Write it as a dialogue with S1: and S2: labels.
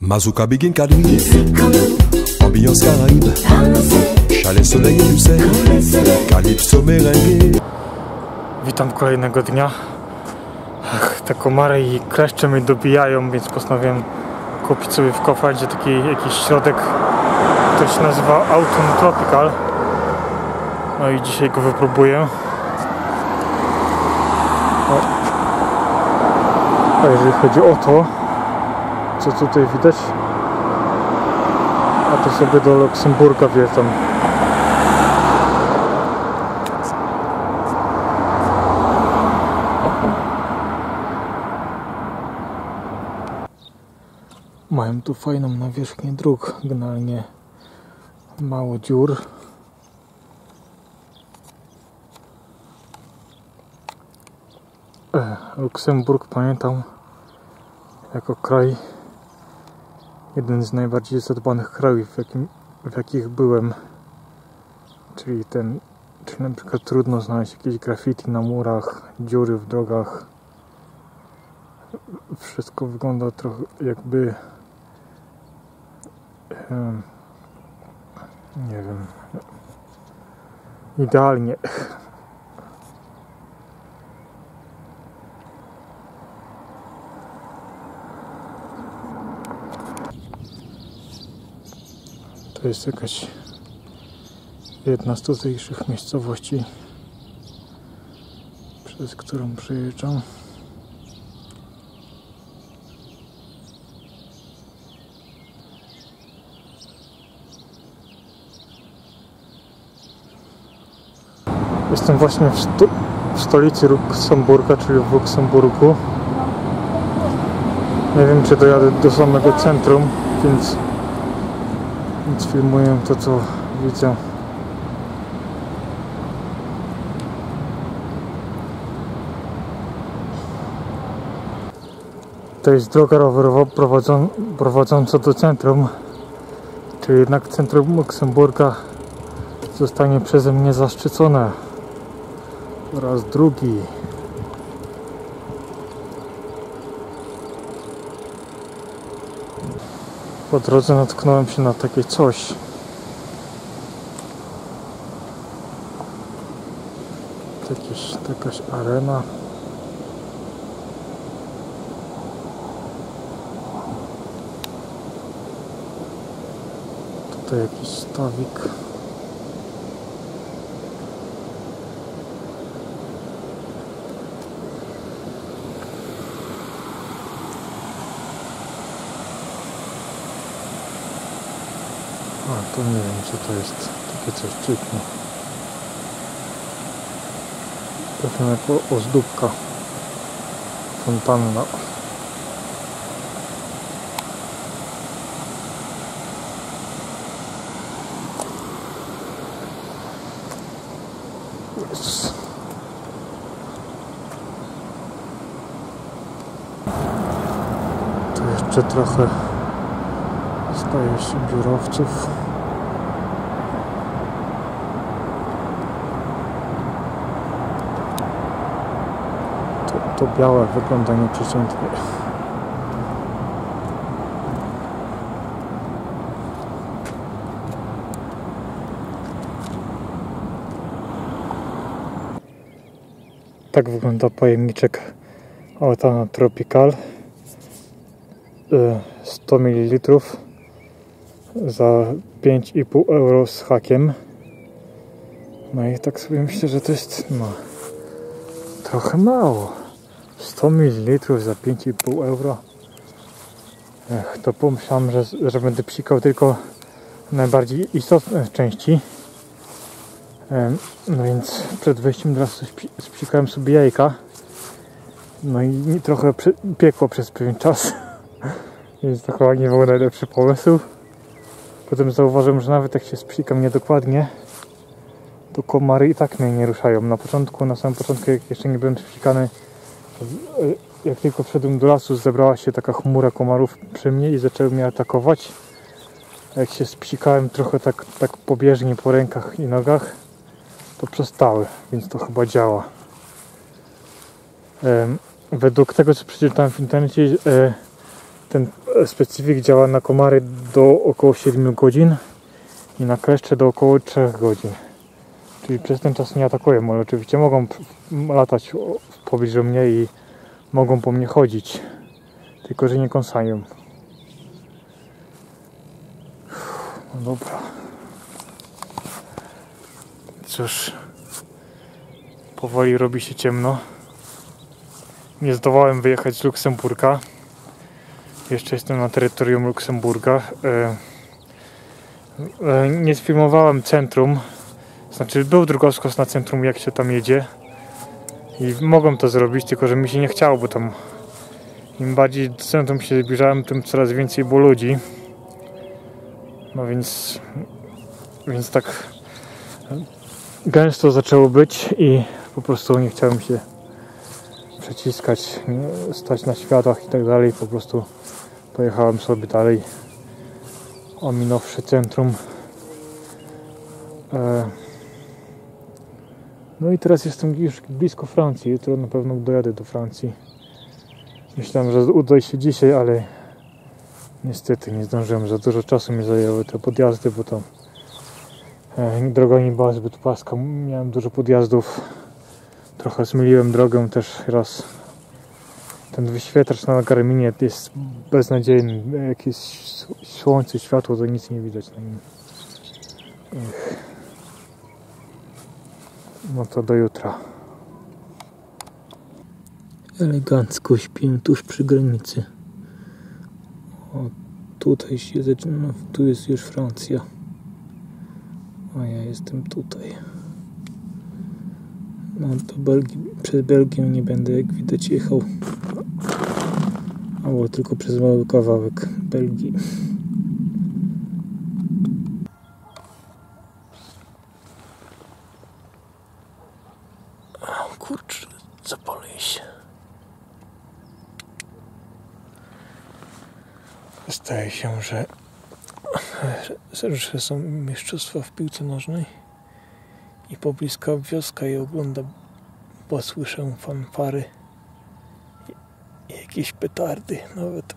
S1: Mazouka Begin Caribe, ambiance caraïbe, chalet soleil et lucette, calypso merengue.
S2: Witam kolejnego dnia. Ach, te komary i kleszcze mnie dobijają, więc postanowiłem kupić sobie w Kofrandzie taki jakiś środek, który się nazywa Autumn Tropical. No i dzisiaj go wypróbuję. O. A jeżeli chodzi o to, co tutaj widać, a to sobie do Luksemburga wjeżdżam. Mają tu fajną nawierzchnię dróg, generalnie mało dziur. E, Luksemburg pamiętam jako kraj, jeden z najbardziej zadbanych krajów, w, jakim, w jakich byłem. Czyli ten, czyli na przykład trudno znaleźć jakieś graffiti na murach, dziury w drogach. Wszystko wygląda trochę jakby nie wiem idealnie to jest jakaś jedna z tutejszych miejscowości przez którą przejeżdżam Jestem właśnie w, w stolicy Luksemburga, czyli w Luksemburgu. Nie wiem, czy dojadę do samego centrum, więc, więc filmuję to, co widzę. To jest droga rowerowa prowadzą, prowadząca do centrum, czyli jednak centrum Luksemburga zostanie przeze mnie zaszczycone po raz drugi. Po drodze natknąłem się na takie coś. Jakieś, jakaś arena. Tutaj jakiś stawik. A, to nie wiem co to jest. Takie coś czytne. Trochę jako ozdóbka. Fontanna. Jezus. Tu jeszcze trochę staje się biurowców. To, białe wygląda nieprzeciętnie. Tak wygląda pojemniczek Autana Tropical. Y, 100 ml za 5,5 euro z hakiem. No i tak sobie myślę, że to jest no, trochę mało. 100 ml za 5,5 euro. Ech, to pomyślałem, że, że będę psikał tylko najbardziej istotne części. No więc przed wejściem do lasu spsi- spsikałem sobie jajka. No i trochę piekło przez pewien czas. Więc to chyba nie był najlepszy pomysł. Potem zauważyłem, że nawet jak się spsikam niedokładnie, to komary i tak mnie nie ruszają. Na początku, na samym początku, jak jeszcze nie byłem spsikany, jak tylko wszedłem do lasu, zebrała się taka chmura komarów przy mnie i zaczęły mnie atakować. Jak się spsikałem trochę tak, tak pobieżnie po rękach i nogach, to przestały, więc to chyba działa. Według tego, co przeczytałem w internecie, e, ten specyfik działa na komary do około 7 godzin i na kleszcze do około 3 godzin. Czyli przez ten czas nie atakują, ale oczywiście mogą latać w pobliżu mnie i mogą po mnie chodzić. Tylko, że nie kąsają. No dobra. Cóż, powoli robi się ciemno. Nie zdołałem wyjechać z Luksemburga. Jeszcze jestem na terytorium Luksemburga. E, e, nie sfilmowałem centrum. Znaczy, był drogowskaz na centrum, jak się tam jedzie. I mogłem to zrobić, tylko że mi się nie chciało, bo tam im bardziej do centrum się zbliżałem, tym coraz więcej było ludzi. No więc, więc tak gęsto zaczęło być i po prostu nie chciałem się przeciskać, stać na światłach i tak dalej. Po prostu pojechałem sobie dalej, ominąwszy centrum. E, no i teraz jestem już blisko Francji. Jutro na pewno dojadę do Francji. Myślałem, że uda się dzisiaj, ale niestety nie zdążyłem. Za dużo czasu mi zajęły te podjazdy, bo tam e, droga nie była zbyt płaska. Miałem dużo podjazdów. Trochę zmyliłem drogę też raz. Ten wyświetlacz na Garminie jest beznadziejny. Jak jest słońce, światło, to nic nie widać na nim. Ech. No to do jutra. Elegancko śpię tuż przy granicy. O, tutaj się zaczyna, tu jest już Francja. A ja jestem tutaj. No to Belgii, przez Belgię nie będę jak widać jechał. Albo tylko przez mały kawałek Belgii. Kurczę, zapalę się. Zdaje się, że, że są mistrzostwa w piłce nożnej i pobliska wioska i ogląda, bo słyszę fanfary jakieś petardy nawet.